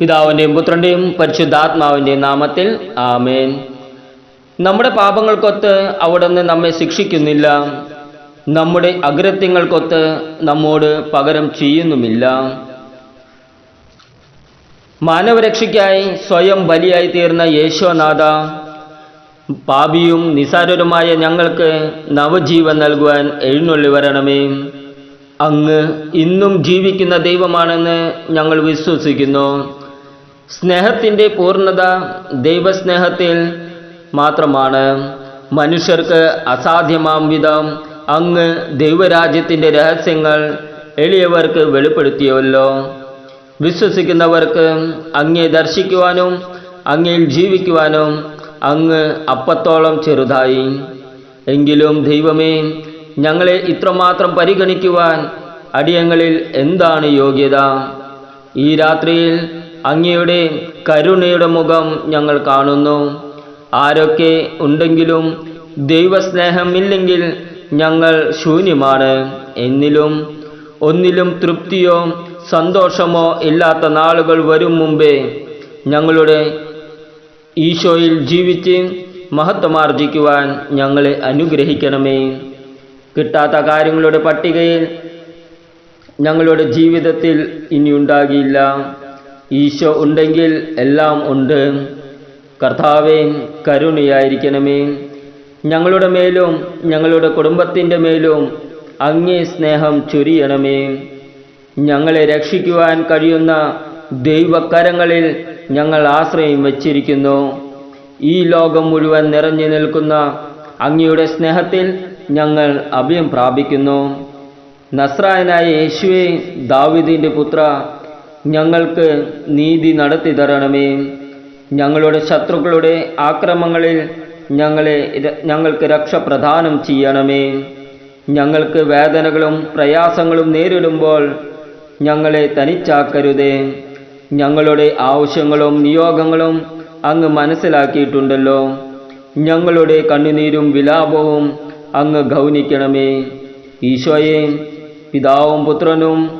പിതാവിന്റെയും പുത്രന്റെയും പരിശുദ്ധാത്മാവിന്റെയും നാമത്തിൽ ആമേൻ. നമ്മുടെ പാപങ്ങൾക്കൊത്ത് അവിടുന്ന് നമ്മെ ശിക്ഷിക്കുന്നില്ല. നമ്മുടെ അകൃത്യങ്ങൾക്കൊത്ത് നമ്മോട് പകരം ചെയ്യുന്നുമില്ല. മാനവരക്ഷയ്ക്കായി സ്വയം ബലിയായി തീർന്ന യേശോനാഥ പാപിയും നിസാരരുമായ ഞങ്ങൾക്ക് നവജീവൻ നൽകുവാൻ എഴുന്നള്ളി വരണമേ. അങ്ങ് ഇന്നും ജീവിക്കുന്ന ദൈവമാണെന്ന് ഞങ്ങൾ വിശ്വസിക്കുന്നു. സ്നേഹത്തിന്റെ പൂർണത ദൈവസ്നേഹത്തിൽ മാത്രമാണ്. മനുഷ്യർക്ക് അസാധ്യമാം വിധം അങ്ങ് ദൈവരാജ്യത്തിന്റെ രഹസ്യങ്ങൾ എളിയവർക്ക് വെളിപ്പെടുത്തിയല്ലോ. വിശ്വസിക്കുന്നവർക്ക് അങ്ങേ ദർശിക്കുവാനും അങ്ങയിൽ ജീവിക്കുവാനും അങ്ങ് അപ്പത്തോളം ചെറുതായി. എങ്കിലും ദൈവമേ ഞങ്ങളെ ഇത്രമാത്രം പരിഗണിക്കുവാൻ അടിയങ്ങളിൽ എന്താണ് യോഗ്യത? ഈ രാത്രിയിൽ അങ്ങയുടെ കരുണയുടെ മുഖം ഞങ്ങൾ കാണുന്നു. ആരൊക്കെ ഉണ്ടെങ്കിലും ദൈവസ്നേഹമില്ലെങ്കിൽ ഞങ്ങൾ ശൂന്യമാണ്. എന്നിലും ഒന്നിലും തൃപ്തിയോ സന്തോഷമോ ഇല്ലാത്ത നാളുകൾ വരും മുമ്പേ ഞങ്ങളുടെ ഈശോയിൽ ജീവിച്ച് മഹത്വമാർജിക്കുവാൻ ഞങ്ങളെ അനുഗ്രഹിക്കണമേ. കിട്ടാത്ത കാര്യങ്ങളുടെ പട്ടികയിൽ ഞങ്ങളുടെ ജീവിതത്തിൽ ഇനി ഉണ്ടാകില്ല ഈശോ ഉണ്ടെങ്കിൽ എല്ലാം ഉണ്ട്. കർത്താവേ കരുണയായിരിക്കണമേ. ഞങ്ങളുടെ മേലും ഞങ്ങളുടെ കുടുംബത്തിന്റെ മേലും അങ്ങേ സ്നേഹം ചൊരിയണമേ. ഞങ്ങളെ രക്ഷിക്കുവാൻ കഴിയുന്ന ദൈവക്കരങ്ങളിൽ ഞങ്ങൾ ആശ്രയം വച്ചിരിക്കുന്നു. ഈ ലോകം മുഴുവൻ നിറഞ്ഞു നിൽക്കുന്ന അങ്ങയുടെ സ്നേഹത്തിൽ ഞങ്ങൾ അഭയം പ്രാപിക്കുന്നു. നസ്രായനായ യേശുവെ ദാവിദിന്റെ പുത്ര ഞങ്ങൾക്ക് നീതി നടത്തി തരണമേ ഞങ്ങളുടെ ശത്രുക്കളുടെ ആക്രമങ്ങളിൽ ഞങ്ങളെ ഞങ്ങൾക്ക് രക്ഷ പ്രദാനം ചെയ്യണമേ. ഞങ്ങൾക്ക് വേദനകളും പ്രയാസങ്ങളും നേരിടുമ്പോൾ ഞങ്ങളെ തനിച്ചാക്കരുതേ. ഞങ്ങളുടെ ആവശ്യങ്ങളും നിയോഗങ്ങളും അങ്ങ് മനസ്സിലാക്കിയിട്ടുണ്ടല്ലോ. ഞങ്ങളുടെ കണ്ണുനീരും വിലാപവും അങ്ങ് ഗൗനിക്കണമേ. ഈശോയെ പിതാവും പുത്രനും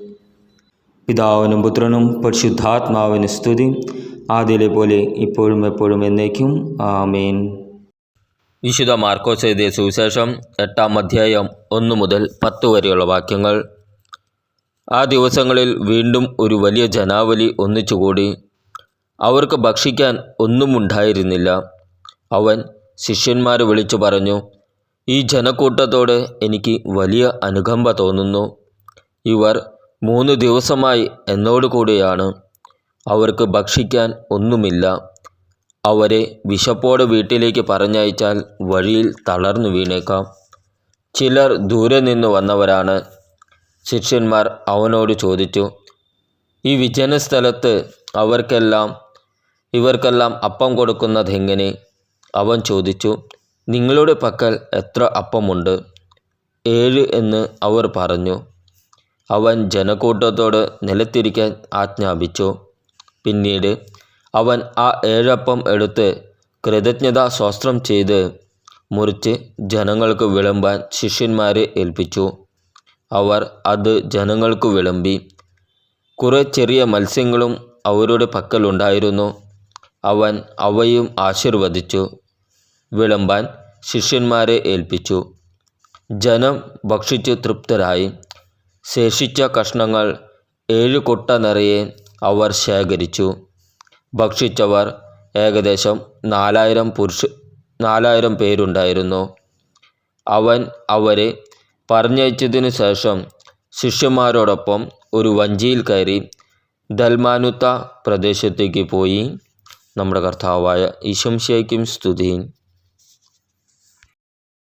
പിതാവിനും പുത്രനും പരിശുദ്ധാത്മാവിന് സ്തുതി. ആദ്യയിലെ പോലെ ഇപ്പോഴും എപ്പോഴും എന്നേക്കും. ആമേൻ. വിശുദ്ധ മാർക്കോസ് എഴുതിയ സുവിശേഷം എട്ടാം അധ്യായം ഒന്ന് മുതൽ പത്ത് വരെയുള്ള വാക്യങ്ങൾ. ആ ദിവസങ്ങളിൽ വീണ്ടും ഒരു വലിയ ജനാവലി ഒന്നിച്ചുകൂടി. അവർക്ക് ഭക്ഷിക്കാൻ ഒന്നും ഉണ്ടായിരുന്നില്ല അവൻ ശിഷ്യന്മാരെ വിളിച്ചു പറഞ്ഞു ഈ ജനക്കൂട്ടത്തോട് എനിക്ക് വലിയ അനുകമ്പ തോന്നുന്നു. ഇവർ മൂന്ന് ദിവസമായി എന്നോട് കൂടെയാണ്. അവർക്ക് ഭക്ഷിക്കാൻ ഒന്നുമില്ല. അവരെ വിശപ്പോടെ വീട്ടിലേക്ക് പറഞ്ഞയച്ചാൽ വഴിയിൽ തളർന്നു വീണേക്കാം. ചിലർ ദൂരെ നിന്ന് വന്നവരാണ്. ശിഷ്യന്മാർ അവനോട് ചോദിച്ചു ഈ വിജന സ്ഥലത്ത് അവർക്കെല്ലാം ഇവർക്കെല്ലാം അപ്പം കൊടുക്കുന്നതെങ്ങനെ അവൻ ചോദിച്ചു നിങ്ങളുടെ പക്കൽ എത്ര അപ്പമുണ്ട്? ഏഴ് എന്ന് അവർ പറഞ്ഞു. അവൻ ജനക്കൂട്ടത്തോട് നിലത്തിരിക്കാൻ ആജ്ഞാപിച്ചു. പിന്നീട് അവൻ ആ ഏഴപ്പം എടുത്ത് കൃതജ്ഞതാ സ്വസ്ത്രം ചെയ്ത് മുറിച്ച് ജനങ്ങൾക്ക് വിളമ്പാൻ ശിഷ്യന്മാരെ ഏൽപ്പിച്ചു. അവർ അത് ജനങ്ങൾക്ക് വിളമ്പി. കുറേ ചെറിയ മത്സ്യങ്ങളും അവരുടെ പക്കലുണ്ടായിരുന്നു അവൻ അവയും ആശീർവദിച്ചു. വിളമ്പാൻ ശിഷ്യന്മാരെ ഏൽപ്പിച്ചു. ജനം ഭക്ഷിച്ച് തൃപ്തരായി. ശേഷിച്ച കഷ്ണങ്ങൾ ഏഴു കൊട്ട നിറയെ അവർ ശേഖരിച്ചു. ഭക്ഷിച്ചവർ ഏകദേശം നാലായിരം പുരുഷ നാലായിരം പേരുണ്ടായിരുന്നു. അവൻ അവരെ പറഞ്ഞയച്ചതിനു ശേഷം ശിഷ്യന്മാരോടൊപ്പം ഒരു വഞ്ചിയിൽ കയറി ദൽമാനുത്ത പ്രദേശത്തേക്ക് പോയി. നമ്മുടെ കർത്താവായ ഈശംശയ്ക്കും സ്തുതി